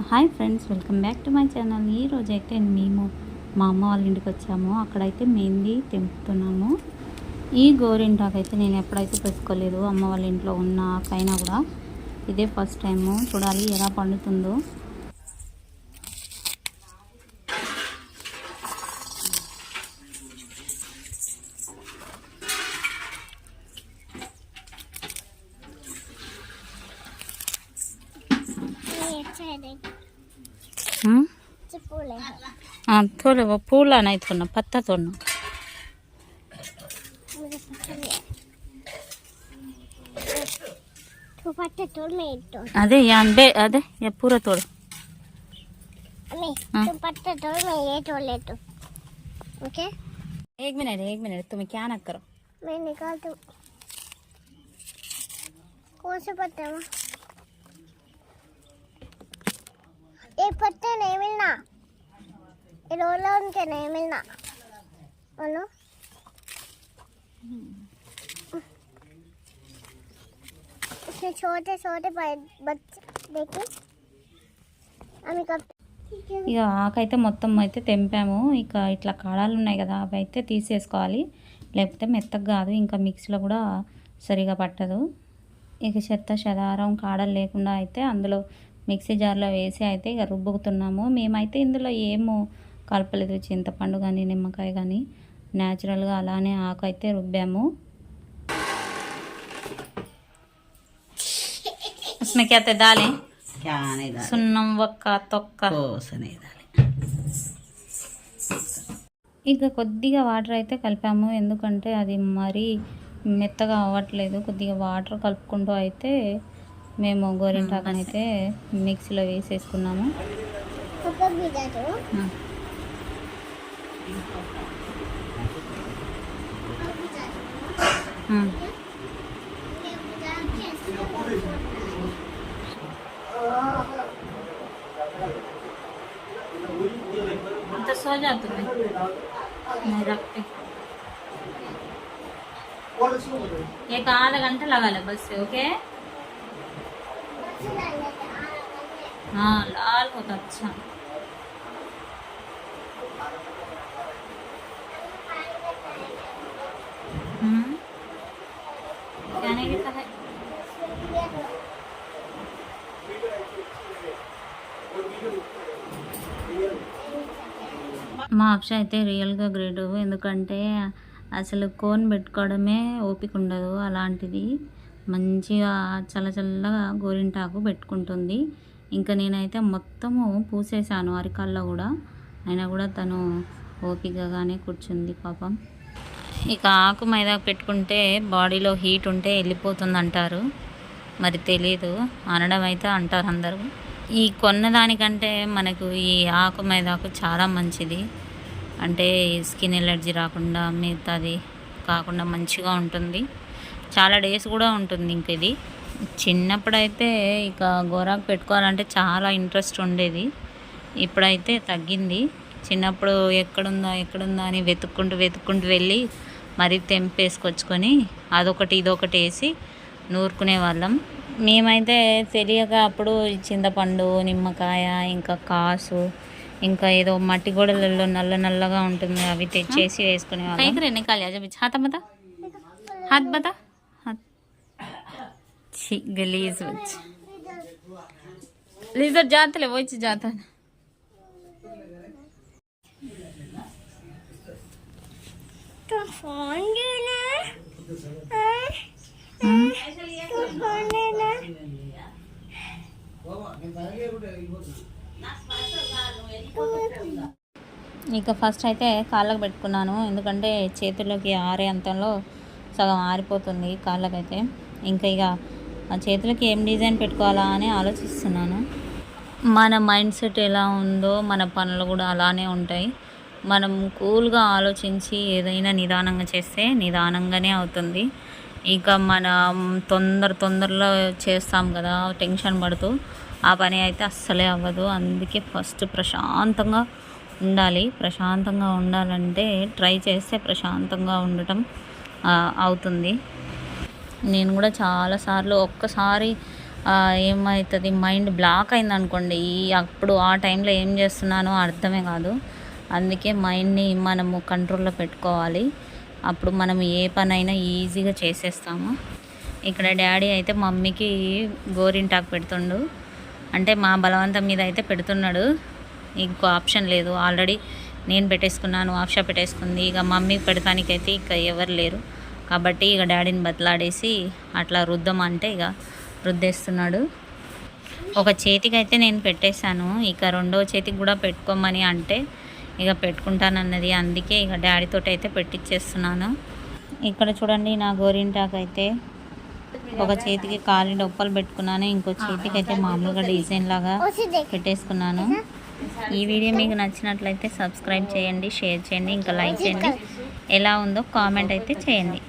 Hi friends welcome back to my channel. ఈ రోజైతే అయితే మేము మా అమ్మ వాళ్ళ ఇంటికి వచ్చాము. అక్కడైతే మెహందీ తెంపుతున్నాము. ఈ గోరింటాకు అయితే నేను ఎప్పుడైతే పెట్టుకోలేదు అమ్మ వాళ్ళ ఇంట్లో ఉన్న పైన కూడా ఇదే ఫస్ట్ టైము. చూడాలి ఎలా పండుతుందో. తోలే పూల నైతున్నా పత్త తోడు అదే అంబే అదే పూర తోడు ओके एक मिनट एक मिनट तुम्हें क्या ना करो मैं निकाल दू कौन से पत्ते हैं एक पत्ते नहीं मिलना ये रोला उनके नहीं मिलना बोलो इसमें छोटे छोटे ब- बच्चे देखिए अम्मी कब ఇక ఆకైతే మొత్తం అయితే తెంపాము ఇక ఇట్లా కాడాలు ఉన్నాయి కదా అవి అయితే తీసేసుకోవాలి లేకపోతే మెత్తగా కాదు ఇంకా మిక్సీలో కూడా సరిగా పట్టదు ఇక చెత్త చెదారం కాడలు లేకుండా అయితే అందులో మిక్సీ జార్లో వేసి అయితే ఇక రుబ్బుకుతున్నాము మేమైతే ఇందులో ఏమో కలపలేదు చింతపండు కానీ నిమ్మకాయ కానీ న్యాచురల్గా అలానే ఆకు అయితే రుబ్బాము उसमें क्या थे दालें क्या नहीं डाले సున్నం ఒక్క తొక్క कोस नहीं डाले ఇక కొద్దిగా వాటర్ అయితే కలిపాము ఎందుకంటే అది మరీ మెత్తగా అవ్వట్లేదు కొద్దిగా వాటర్ కలుపుకుంటూ అయితే మేము గోరింటాకుని అయితే మిక్సీలో వేసేసుకున్నాము पापा भी जाते हो ఆ. ఆ. तो सो जा तुम्हें मैं रखती एक आधा घंटा लगा ले बस से ओके हाँ लाल होता अच्छा हम्म क्या नहीं कहता है మా అక్ష అయితే రియల్గా గ్రేట్ ఎందుకంటే అసలు కోన్ పెట్టుకోవడమే ఓపిక ఉండదు అలాంటిది మంచిగా చల్లచల్లగా గోరింటాకు పెట్టుకుంటుంది. ఇంకా నేనైతే మొత్తము పూసేసాను అరికాల్లో కూడా. అయినా కూడా తను ఓపికగానే కూర్చుంది పాపం. ఇక ఆకు మైదా పెట్టుకుంటే బాడీలో హీట్ ఉంటే వెళ్ళిపోతుంది అంటారు మరి తెలియదు అనడం అయితే అంటారు అందరూ. ఈ కొన్నదానికంటే మనకు ఈ ఆకు మైదాకు చాలా మంచిది. అంటే స్కిన్ ఎలర్జీ రాకుండా మిగతాది కాకుండా మంచిగా ఉంటుంది. చాలా డేస్ కూడా ఉంటుంది ఇంక ఇది. చిన్నప్పుడైతే ఇక గోరాకు పెట్టుకోవాలంటే చాలా ఇంట్రెస్ట్ ఉండేది. ఇప్పుడైతే తగ్గింది. చిన్నప్పుడు ఎక్కడుందా ఎక్కడుందా అని వెతుక్కుంటూ వెతుక్కుంటూ వెళ్ళి మరీ తెంపేసుకొచ్చుకొని అదొకటి ఇదొకటి వేసి నూరుకునే వాళ్ళం. మేమైతే తెలియక అప్పుడు చింతపండు నిమ్మకాయ ఇంకా కాసు ఇంకా ఏదో మట్టి గోడలలో నల్ల నల్లగా ఉంటుంది అవి తెచ్చేసి వేసుకునే వాళ్ళం. నికాలి హాత్ బతా హాత్ బతా ఛీ గలీజ్ వచ్చి. లీజర్ జాతలే వచ్చి జాత ఇక ఫస్ట్ అయితే కాళ్ళకు పెట్టుకున్నాను. ఎందుకంటే చేతుల్లోకి ఆరే అంతంలో సగం ఆరిపోతుంది కాళ్ళకైతే. ఇంకా ఇక ఆ చేతులకి ఏం డిజైన్ పెట్టుకోవాలా అని ఆలోచిస్తున్నాను. మన మైండ్ సెట్ ఎలా ఉందో మన పనులు కూడా అలానే ఉంటాయి. మనం కూల్గా ఆలోచించి ఏదైనా నిదానంగా చేస్తే నిదానంగానే అవుతుంది. ఇక మన తొందర తొందరలో చేస్తాం కదా టెన్షన్ పడుతూ. ఆ పని అయితే అస్సలే అవ్వదు. అందుకే ఫస్ట్ ప్రశాంతంగా ఉండాలి. ప్రశాంతంగా ఉండాలంటే ట్రై చేస్తే ప్రశాంతంగా ఉండటం అవుతుంది. నేను కూడా చాలాసార్లు ఒక్కసారి ఏమవుతుంది మైండ్ బ్లాక్ అయింది అనుకోండి ఈ అప్పుడు ఆ టైంలో ఏం చేస్తున్నానో అర్థమే కాదు. అందుకే మైండ్ని మనము కంట్రోల్లో పెట్టుకోవాలి. అప్పుడు మనం ఏ పనైనా ఈజీగా చేసేస్తాము. ఇక్కడ డాడీ అయితే మమ్మీకి గోరింటాకు పెడుతుండు. అంటే మా బలవంతం మీద అయితే పెడుతున్నాడు. ఇంకో ఆప్షన్ లేదు. ఆల్రెడీ నేను పెట్టేసుకున్నాను ఆప్షా పెట్టేసుకుంది. ఇక మమ్మీకి పెడతానికైతే ఇక ఎవరు లేరు. కాబట్టి ఇక డాడీని బతలాడేసి అట్లా రుద్దామంటే ఇక రుద్దేస్తున్నాడు. ఒక చేతికి అయితే నేను పెట్టేశాను. ఇక రెండవ చేతికి కూడా పెట్టుకోమని అంటే ఇక పెట్టుకుంటానన్నది. అందుకే ఇక డాడీతో అయితే పెట్టించేస్తున్నాను ఇక్కడ చూడండి నా గోరింటాకు అయితే ఒక చేతికి కాలి డొప్పలు పెట్టుకున్నాను. ఇంకో చేతికి అయితే మామూలుగా డిజైన్ లాగా పెట్టేసుకున్నాను. ఈ వీడియో మీకు నచ్చినట్లయితే సబ్స్క్రైబ్ చేయండి షేర్ చేయండి ఇంకా లైక్ చేయండి. ఎలా ఉందో కామెంట్ అయితే చేయండి.